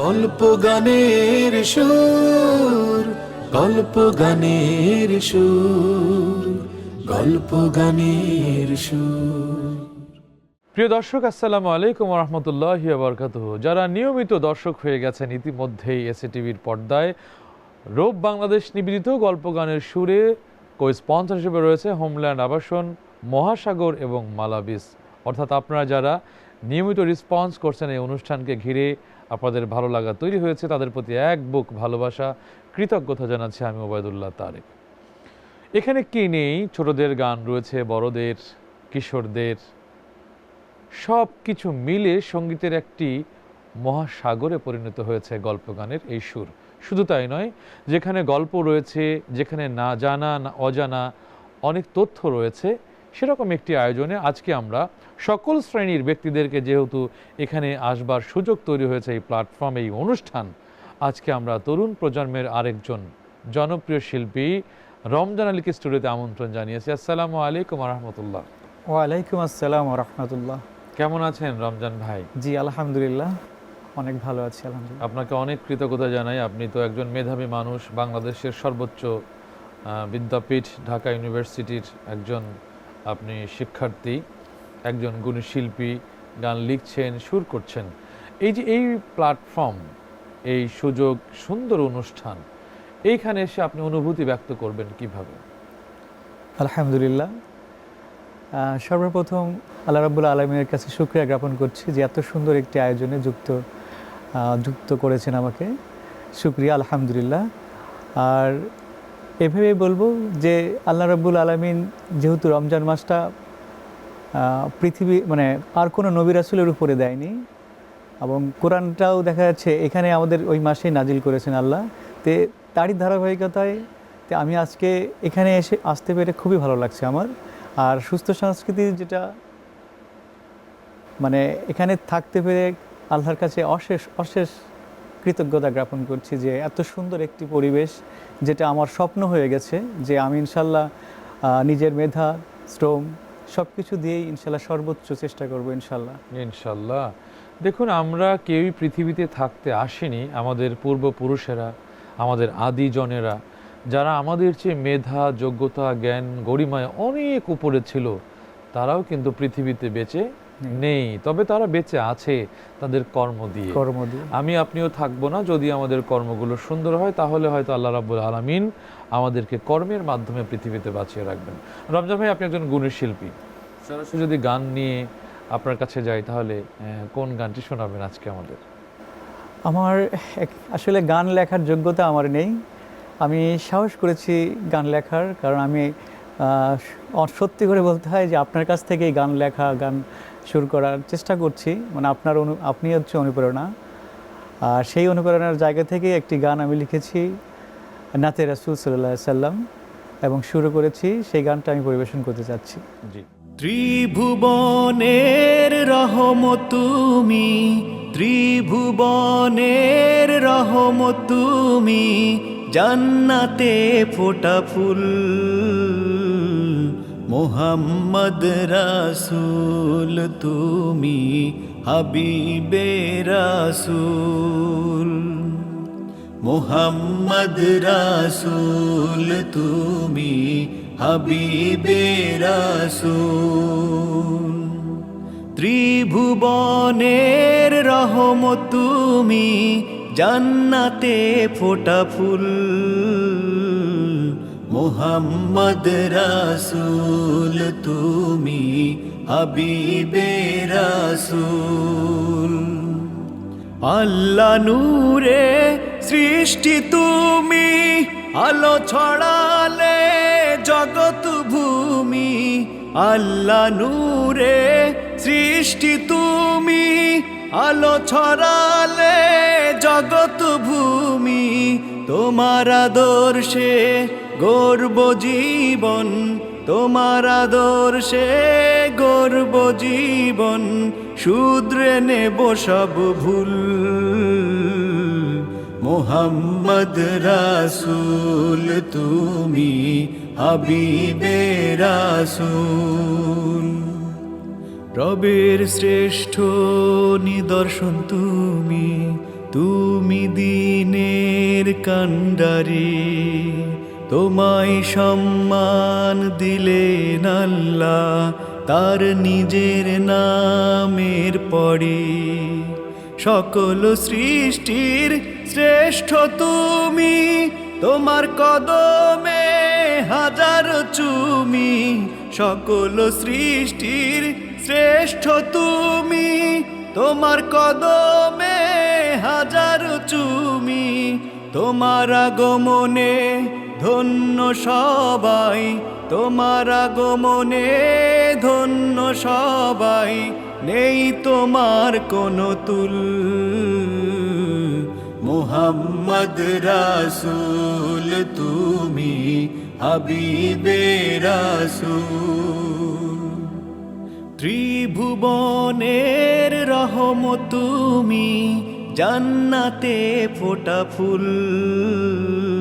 গল্প গানের সুর, গল্প গানের সুর, গল্প গানের সুর। প্রিয় দর্শক, আসসালামু আলাইকুম রহমতুল্লাহ বরকাত যারা নিয়মিত দর্শক হয়ে গেছেন, ইতিমধ্যেই এসএ টিভির পর্দায় রোব বাংলাদেশ নিবেদিত গল্প গানের সুরে কো স্পন্সর হিসেবে রয়েছে হোমল্যান্ড আবাসন, মহাসাগর এবং মালাবিস। অর্থাৎ আপনারা যারা নিয়মিত রেসপন্স করছেন এই অনুষ্ঠানকে ঘিরে আপনাদের ভালো লাগা তৈরি হয়েছে, তাদের প্রতি এক বুক ভালোবাসা। কৃতজ্ঞতা জানাচ্ছি আমি ওবায়দুল্লাহ তারেক। এখানে কি নেই? ছোটদের গান রয়েছে, বড়দের, কিশোরদের। সব কিছু মিলে সঙ্গীতের একটি মহাসাগরে পরিণত হয়েছে গল্প গানের এই সুর। শুধু তাই নয়, যেখানে গল্প রয়েছে, যেখানে না জানা, না অজানা অনেক তথ্য রয়েছে সেরকম একটি আয়োজনে আজকে আমরা সকল শ্রেণির ব্যক্তিদেরকে যেহেতু এখানে আসবার সুযোগ তৈরি হয়েছে এই প্ল্যাটফর্ম এই অনুষ্ঠান আজকে আমরা তরুণ প্রজন্মের আরেকজন জনপ্রিয় শিল্পী রমজান আলীকে স্টুডিওতে আমন্ত্রণ জানিয়েছি। আসসালামু আলাইকুম রহমতুল্লাহ ওয়ালাইকুম আসসালাম রহমতুল্লাহ কেমন আছেন রমজান ভাই? জি আলহামদুলিল্লাহ অনেক ভালো আছি আলহামদুলিল্লাহ। আপনাকে অনেক কৃতজ্ঞতা জানাই। আপনি তো একজন মেধাবী মানুষ বাংলাদেশের সর্বোচ্চ বিদ্যাপীঠ ঢাকা ইউনিভার্সিটির একজন আপনি শিক্ষার্থী, একজন গুণী শিল্পী, গান লিখছেন, সুর করছেন। এই যে এই প্ল্যাটফর্ম এই সুযোগ, সুন্দর অনুষ্ঠান, এইখানে এসে আপনি অনুভূতি ব্যক্ত করবেন কীভাবে? আলহামদুলিল্লাহ। সর্বপ্রথম আল্লাহ রাবুল আলমীর কাছে শুক্রিয়া জ্ঞাপন করছি যে এত সুন্দর একটি আয়োজনে যুক্ত যুক্ত করেছেন আমাকে। শুক্রিয়া, আলহামদুলিল্লাহ। আর এভাবেই বলব যে আল্লাহ রাবুল আলমিন যেহেতু রমজান মাসটা পৃথিবী মানে আর কোনো নবী রাসুলের উপরে দেয়নি এবং কোরআনটাও দেখা যাচ্ছে এখানে আমাদের ওই মাসেই নাজিল করেছেন আল্লাহ। তে তারই ধারাবাহিকতায় তে আমি আজকে এখানে এসে আসতে পেরে খুবই ভালো লাগছে আমার। আর সুস্থ সংস্কৃতি যেটা মানে এখানে থাকতে পেরে আল্লাহর কাছে অশেষ অশেষ কৃতজ্ঞতা জ্ঞাপন করছি যে এত সুন্দর একটি পরিবেশ যেটা আমার স্বপ্ন হয়ে গেছে যে আমি ইনশাল্লাহ নিজের মেধা, শ্রম সব কিছু দিয়েই ইনশাল্লাহ সর্বোচ্চ চেষ্টা করব ইনশাল্লাহ। ইনশাল্লাহ। দেখুন, আমরা কেউই পৃথিবীতে থাকতে আসেনি, আমাদের পূর্বপুরুষেরা, আমাদের আদিজনেরা, যারা আমাদের চেয়ে মেধা, যোগ্যতা, জ্ঞান, গরিমায় অনেক উপরে ছিল, তারাও কিন্তু পৃথিবীতে বেঁচে নেই তবে তারা বেঁচে আছে তাদের কর্ম দিয়ে। কর্ম দিয়ে। আমি আপনিও থাকব না যদি আমাদের কর্মগুলো সুন্দর হয় তাহলে হয়তো আল্লাহ রাব্বুল আলামিন আমাদেরকে কর্মের মাধ্যমে পৃথিবীতে বাঁচিয়ে রাখবেন। রমজান ভাই আপনি একজন গুণের শিল্পী। সরাসরি যদি গান নিয়ে আপনার কাছে যাই তাহলে কোন গানটি শোনাবেন আজকে আমাদের? আমার এক- আসলে গান লেখার যোগ্যতা আমার নেই। আমি সাহস করেছি গান লেখার কারণ আমি সত্যি করে বলতে হয় যে আপনার কাছ থেকেই গান লেখা গান শুরু করার চেষ্টা করছি। মানে আপনার অনু আপনি হচ্ছে অনুপ্রেরণা। আর সেই অনুপ্রেরণার জায়গা থেকে একটি গান আমি লিখেছি নাতে রাসুল সাল্লাহ সাল্লাম এবং শুরু করেছি সেই গানটা আমি পরিবেশন করতে চাচ্ছি। জি। ত্রিভুবনের রহম তুমি ত্রিভুবনের রহম তুমি জান্নাতে ফোটা ফুল। মোহাম্মদ রাসূল, তুমি হাবিবে রাসূল। মোহাম্মদ রাসূল, তুমি হাবিবে রাসূল। ত্রিভুবনের রহম তুমি জান্নাতে ফোটা ফুল। মোহাম্মদ রাসূল, তুমি হাবিবে রাসূল। আল্লাহ নূরে সৃষ্টি, তুমি আলো ছড়ালে জগৎ ভূমি। আল্লাহ নূরে সৃষ্টি, তুমি আলো ছড়ালে জগৎ ভূমি। তোমার আদর্শে গর্ব জীবন, তোমার আদর্শে গর্ব জীবন শুদ্রে নেব সব ভুল। মোহাম্মদ রাসুল, তুমি হাবিবে রাসূল। রবের শ্রেষ্ঠ নিদর্শন তুমি তুমি দিনের কাণ্ডারি। তোমায় সম্মান দিলেন আল্লাহ তার নিজের নামের পরে। সকল সৃষ্টির শ্রেষ্ঠ তুমি, তোমার কদমে হাজার চুমি। সকল সৃষ্টির শ্রেষ্ঠ তুমি, তোমার কদমে হাজার চুমি। তোমার আগমনে ধন্য সবাই, তোমার আগমনে ধন্য সবাই, নেই তোমার কোনো তুল। মোহাম্মদ রাসূল, তুমি হাবিবে রাসূল। ত্রিভুবনের রহম তুমি, জান্নাতে ফোটা ফুল।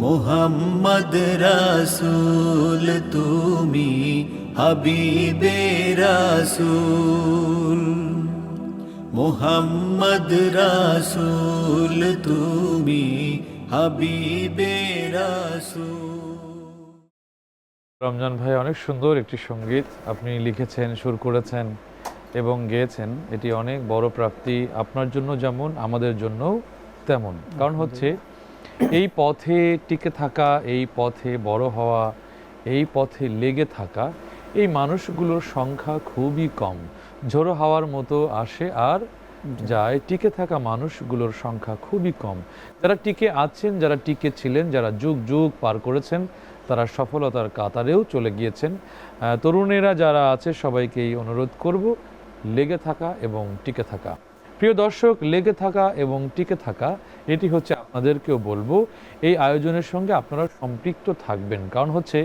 মোহাম্মদ রাসূল, তুমি হাবিবে রাসূল। মোহাম্মদ রাসূল, তুমি হাবিবে রাসূল। রমজান ভাই, অনেক সুন্দর একটি সংগীত আপনি লিখেছেন, সুর করেছেন এবং গেয়েছেন। এটি অনেক বড় প্রাপ্তি। আপনার জন্য যেমন, আমাদের জন্যও তেমন। কারণ হচ্ছে এই পথে টিকে থাকা, এই পথে বড় হওয়া, এই পথে লেগে থাকা, এই মানুষগুলোর সংখ্যা খুবই কম। ঝোড়ো হাওয়ার মতো আসে আর যায়। টিকে থাকা মানুষগুলোর সংখ্যা খুবই কম। যারা টিকে আছেন, যারা টিকে ছিলেন, যারা যুগ যুগ পার করেছেন, তারা সফলতার কাতারেও চলে গিয়েছেন। তরুণেরা যারা আছে, সবাইকেই অনুরোধ করব, লেগে থাকা এবং টিকে থাকা। প্রিয় দর্শক, লেগে থাকা এবং টিকে থাকা, এটি হচ্ছে আপনাদেরকেও বলব, এই আয়োজনের সঙ্গে আপনারা সম্পৃক্ত থাকবেন। কারণ হচ্ছে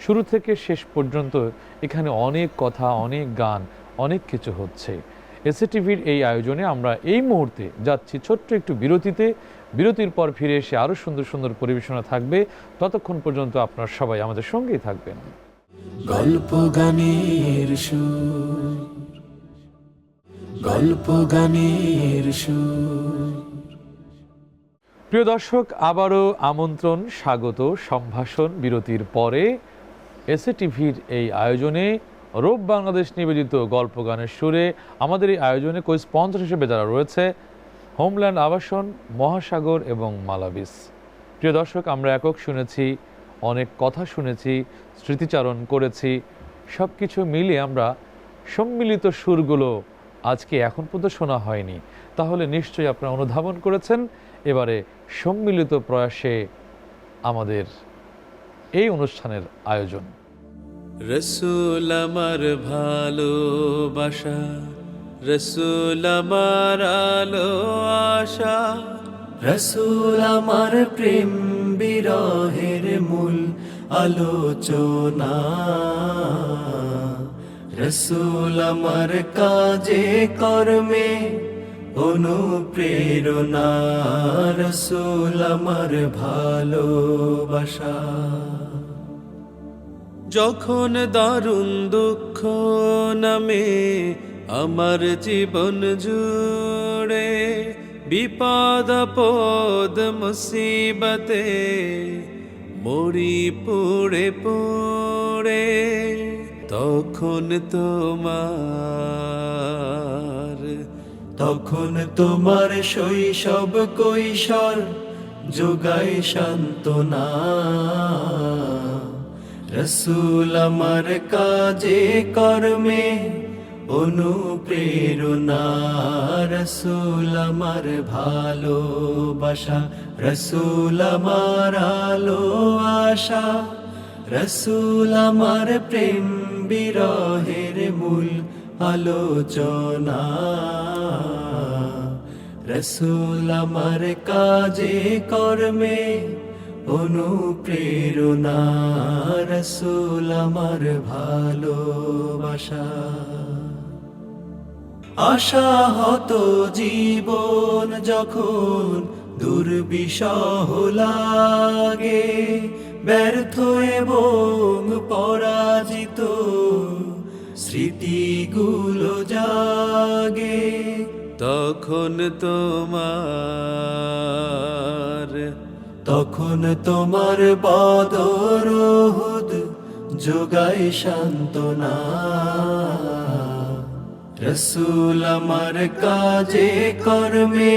শুরু থেকে শেষ পর্যন্ত এখানে অনেক কথা, অনেক গান, অনেক কিছু হচ্ছে। এসএ টিভির এই আয়োজনে আমরা এই মুহূর্তে যাচ্ছি ছোট্ট একটু বিরতিতে। বিরতির পর ফিরে এসে আরও সুন্দর সুন্দর পরিবেশনা থাকবে। ততক্ষণ পর্যন্ত আপনারা সবাই আমাদের সঙ্গেই থাকবেন। গল্প গানের সুর। গল্প গানের প্রিয় দর্শক, আবারও আমন্ত্রণ, স্বাগত, সম্ভাষণ, বিরতির পরে এসএ টিভির এই আয়োজনে রূপ বাংলাদেশ নিবেদিত গল্প গানের সুরে আমাদের এই আয়োজনে কই স্পন্সর হিসেবে যারা রয়েছে হোমল্যান্ড আবাসন মহাসাগর এবং মালাবিস। প্রিয় দর্শক, আমরা একক শুনেছি, অনেক কথা শুনেছি, স্মৃতিচারণ করেছি সব কিছু মিলিয়ে আমরা সম্মিলিত সুরগুলো আজকে এখন পর্যন্ত শোনা হয়নি। তাহলে নিশ্চয়ই আপনারা অনুধাবন করেছেন। এবারে সম্মিলিত প্রয়াসে আমাদের এই অনুষ্ঠানের আয়োজন। রসুল আমার ভালোবাসা, রসুল আমার আলো আশা, রসুল আমার প্রেম বিরহের মূল আলোচনা। রসুল আমার কাজে, কর্মে অনুপ্রেরণা। রসুল আমার ভালোবাসা। যখন দারুণ দুঃখ নামে আমার জীবন জুড়ে, বিপদ পদ মুসিবতে মরি পুড়ে পুড়ে তখন তোমার তখন তোমার শৈশব কৈশোর যোগায় সান্ত্বনা। রসুল আমার কাজে, কর্মে অনুপ্রেরণা। রসুল আমার ভালোবাসা, রসুল আমার আলো আশা। রসুল আমার প্রেম বিরহের মূল আলোচনা। রসুল আমার কাজে, কর্মে অনুপ্রেরণা। রসুল আমার ভালোবাসা। আশা হত জীবন যখন দুর্বিষহ লাগে ব্যর্থ এবং পরাজিত, স্মৃতিগুলো জাগে তখন তোমার তখন তোমার বদরহুদ যোগাই সান্ত্বনা। রসুল আমার কাজে কর্মে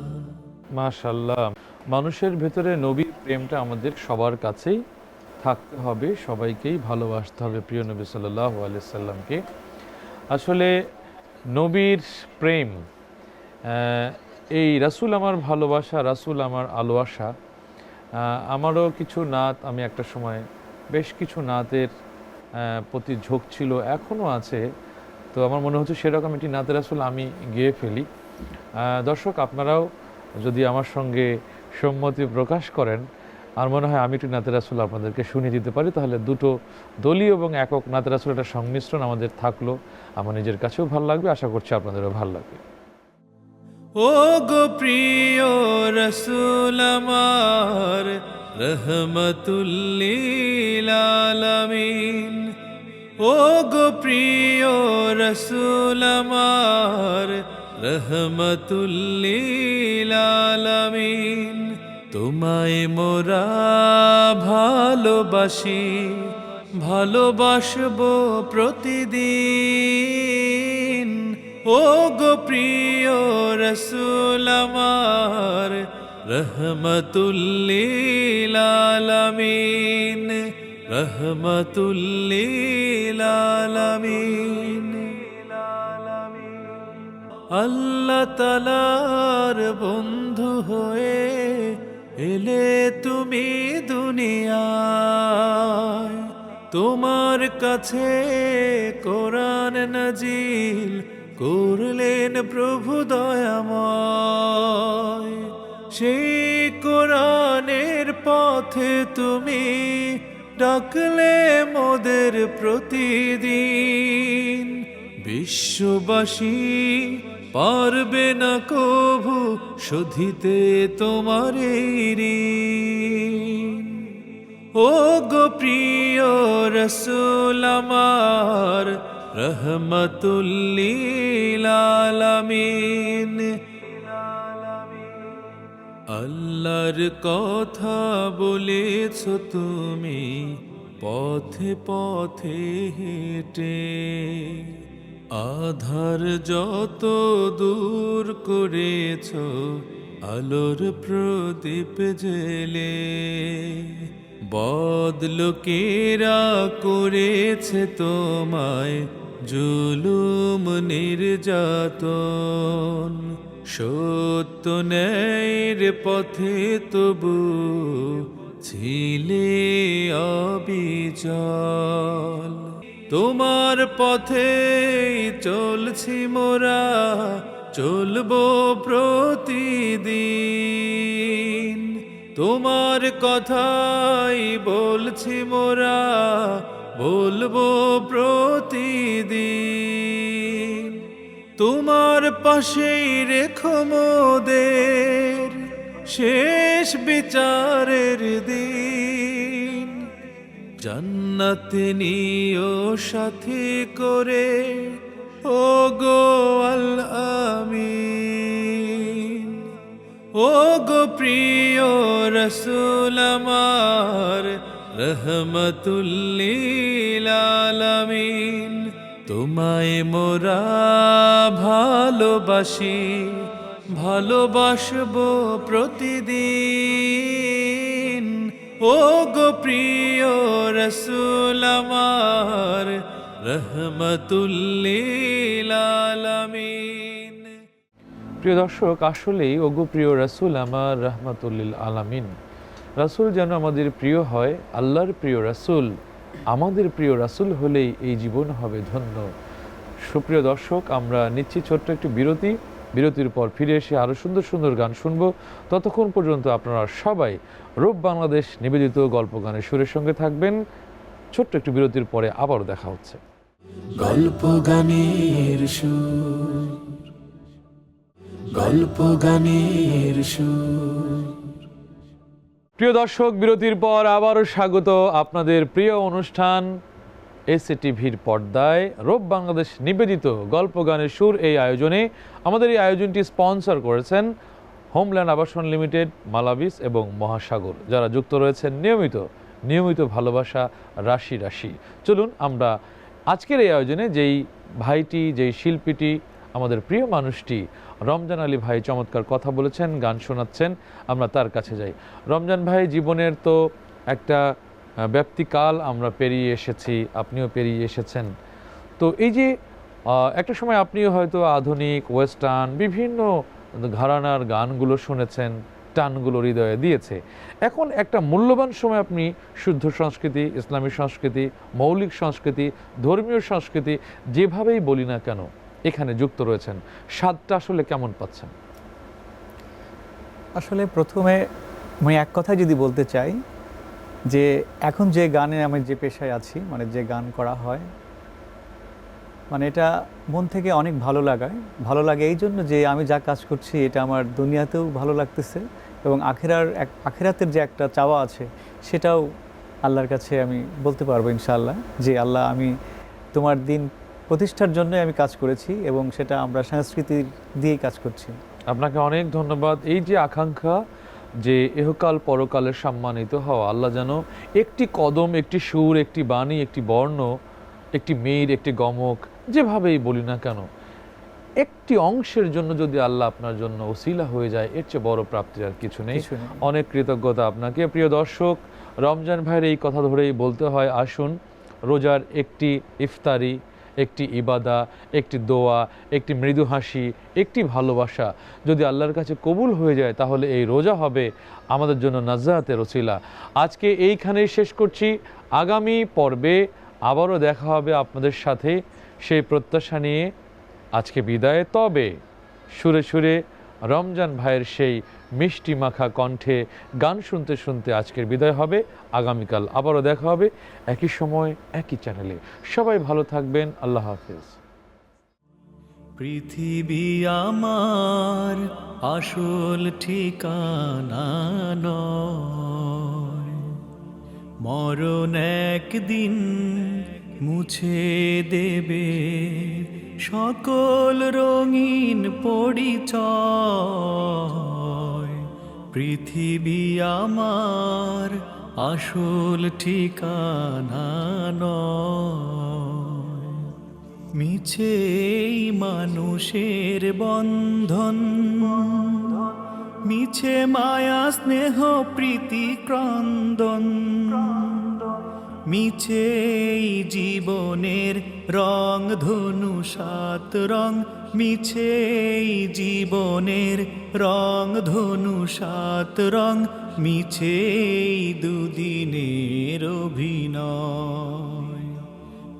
মাশাল্লাহ মানুষের ভেতরে নবীর প্রেমটা আমাদের সবার কাছেই থাকতে হবে, সবাইকেই ভালোবাসতে হবে প্রিয় নবী সাল্লাহ সাল্লামকে। আসলে নবীর প্রেম এই রাসূল আমার ভালোবাসা, রাসূল আমার আলো আমারও কিছু নাত, আমি একটা সময় বেশ কিছু নাতের প্রতি ঝোঁক ছিল এখনও আছে। তো আমার মনে হচ্ছে সেরকম একটি নাতের আসলে আমি গেয়ে ফেলি। দর্শক, আপনারাও যদি আমার সঙ্গে সম্মতি প্রকাশ করেন, আর মনে হয় আমি একটু নাতের আসল আপনাদেরকে শুনিয়ে দিতে পারি, তাহলে দুটো দলীয় এবং একক নাতের আসল একটা সংমিশ্রণ আমাদের থাকল। আমার নিজের কাছেও ভালো লাগবে, আশা করছি আপনাদেরও ভালো লাগবে। ও গো প্রিয় রসুল আমার, রহমতুল্লিল ও গো প্রিয় রসুল আমার রহমতুল্লিল আলামিন তোমায় মোরা ভালোবাসি, ভালোবাসবো প্রতিদিন। ও গো প্রিয় রসুল আমার রহমতুল্লিল আলামিন রহমতুল্লিল আলামিন আল্লাহ তালার বন্ধু হয়ে এলে তুমি দুনিয়ায়। তোমার কাছে কোরআন নাজিল করলেন প্রভু দয়াময়। সেই কোরআনের পথে তুমি ডাকলে মোদের প্রতিদিন। বিশ্ববাসী পারবে না কভু শোধিতে তোমার। ও গো প্রিয় রসুল আমার আল্লাহর কথা বলেছ তুমি, পথে পথে হেঁটে আধার যত দূর করেছ, আলোর প্রদীপ জেলে বদলোকেরা করেছে তোমায় জুলুম নির্যাতন। সত্য ন্যায়ের পথে তবু ছিলে অবিচল। তোমার পথে চলছি মোরা, চলবো প্রতিদিন। তোমার কথাই বলছি মোরা, বলব প্রতিদিন। তোমার পাশেই রেখো মোদের শেষ বিচারের দিন। জান্নাতে নিও সাথী করে ও গো আল আমিন ও গো প্রিয় রসুল আমার তোমায় মোরা ভালোবাসি, ভালোবাসবো প্রতিদিন। ও গো প্রিয় রসুল আমার প্রিয় দর্শক, আসলেই ওগো প্রিয় রাসূল আমার, রাহমাতুল্লিল আলামিন। রাসূল যেন আমাদের প্রিয় হয়, আল্লাহর প্রিয় রাসূল, আমাদের প্রিয় রাসূল হলেই এই জীবন হবে ধন্য। সুপ্রিয় দর্শক, আমরা নিচ্ছি ছোট্ট একটি বিরতি। বিরতির পর ফিরে এসে আরও সুন্দর সুন্দর গান শুনব। ততক্ষণ পর্যন্ত আপনারা সবাই রূপ বাংলাদেশ নিবেদিত গল্প গানের সুরের সঙ্গে থাকবেন। ছোট্ট একটু বিরতির পরে আবারও দেখা হচ্ছে। গল্প গানের সুর গল্প গানের সুর। প্রিয় দর্শক বিরতির পর আবারও স্বাগত আপনাদের প্রিয় অনুষ্ঠান এসএ টিভির পর্দায়। রূপ বাংলাদেশ নিবেদিত গল্প গানের সুর এই আয়োজনে আমাদের এই আয়োজনটি স্পন্সর করেছেন হোমল্যান্ড আবাসন লিমিটেড মালাবিস এবং মহাসাগর যারা যুক্ত রয়েছেন নিয়মিত নিয়মিত ভালোবাসা রাশি রাশি। চলুন আমরা আজকের এই আয়োজনে যেই ভাইটি যেই শিল্পীটি আমাদের প্রিয় মানুষটি রমজান আলী ভাই চমৎকার কথা বলেছেন গান শোনাচ্ছেন আমরা তার কাছে যাই। রমজান ভাই জীবনের তো একটা আহ, ব্যাপ্তিকাল আমরা পেরিয়ে এসেছি আপনিও পেরিয়ে এসেছেন। তো এই যে একটা সময় আপনিও হয়তো আধুনিক ওয়েস্টার্ন বিভিন্ন ঘরানার গানগুলো শুনেছেন, টানগুলো হৃদয়ে দিয়েছে। এখন একটা মূল্যবান সময় আপনি শুদ্ধ সংস্কৃতি, ইসলামী সংস্কৃতি, মৌলিক সংস্কৃতি, ধর্মীয় সংস্কৃতি যেভাবেই বলি না কেন, এখানে যুক্ত রয়েছেন। স্বাদটা আসলে কেমন পাচ্ছেন? আসলে প্রথমে আমি এক কথা যদি বলতে চাই যে, এখন যে গানে আমি যে পেশায় আছি মানে যে গান করা হয় মানে এটা মন থেকে অনেক ভালো লাগায়। ভালো লাগে এই জন্য যে আমি যা কাজ করছি, এটা আমার দুনিয়াতেও ভালো লাগতেছে এবং আখেরার এক, আখেরাতের যে একটা চাওয়া আছে, সেটাও আল্লাহর কাছে আমি বলতে পারব ইনশাআল্লাহ যে, আল্লাহ আমি তোমার দিন প্রতিষ্ঠার জন্যই আমি কাজ করেছি এবং সেটা আমরা সংস্কৃতির দিয়েই কাজ করছি। আপনাকে অনেক ধন্যবাদ। এই যে আকাঙ্ক্ষা যে, এহকাল পরকালে সম্মানিত হওয়া, আল্লাহ যেন একটি কদম, একটি সুর, একটি বাণী, একটি বর্ণ, একটি মেয়ের, একটি গমক যেভাবেই বলি না কেন একটি অংশের জন্য যদি আল্লাহ আপনার জন্য ওসিলা হয়ে যায় এর চেয়ে বড় প্রাপ্তি আর কিছু নেই। কিছু নেই। অনেক কৃতজ্ঞতা আপনাকে। প্রিয় দর্শক রমজান ভাইয়ের এই কথা ধরেই বলতে হয় আসুন রোজার একটি ইফতারি একটি ইবাদা একটি দোয়া একটি মৃদু হাসি একটি ভালোবাসা যদি আল্লাহর কাছে কবুল হয়ে যায় তাহলে এই রোজা হবে আমাদের জন্য নাজাতের রসিলা আজকে এইখানেই শেষ করছি। আগামী পর্বে আবারও দেখা হবে আপনাদের সাথে। সেই প্রত্যাশা নিয়ে আজকে বিদায়। তবে সুরে সুরে রমজান ভাইয়ের সেই মিষ্টি মাখা কণ্ঠে গান শুনতে শুনতে আজকের বিদায় হবে। আগামীকাল আবারও দেখা হবে একই সময়, একই চ্যানেলে। সবাই ভালো থাকবেন। আল্লাহ হাফেজ। পৃথিবী আমার আসল ঠিকানা নয়। মরণ একদিন মুছে দেবে। সকল রঙিন পরিচয়। পৃথিবী আমার আসল ঠিকানা নয়। মিছে মানুষের বন্ধন। মিছে মায়া, স্নেহ, প্রীতি, ক্রন্দন। মিছে জীবনের রং ধনু সাত রং মিছে জীবনের রং ধনু সাত রং মিছে দুদিনের অভিনয়।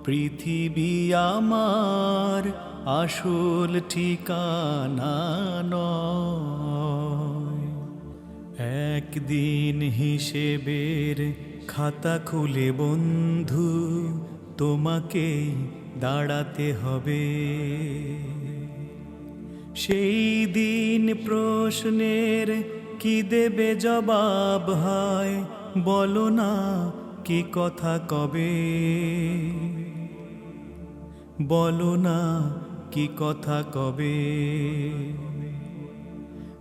পৃথিবী আমার আসল ঠিকানা নয়। একদিন হিসেবের খাতা খুলে বন্ধু, তোমাকে দাঁড়াতে হবে। সেই দিন প্রশ্নের কি দেবে জবাব হয়, বলো না কি কথা কবে। বলো না কি কথা কবে।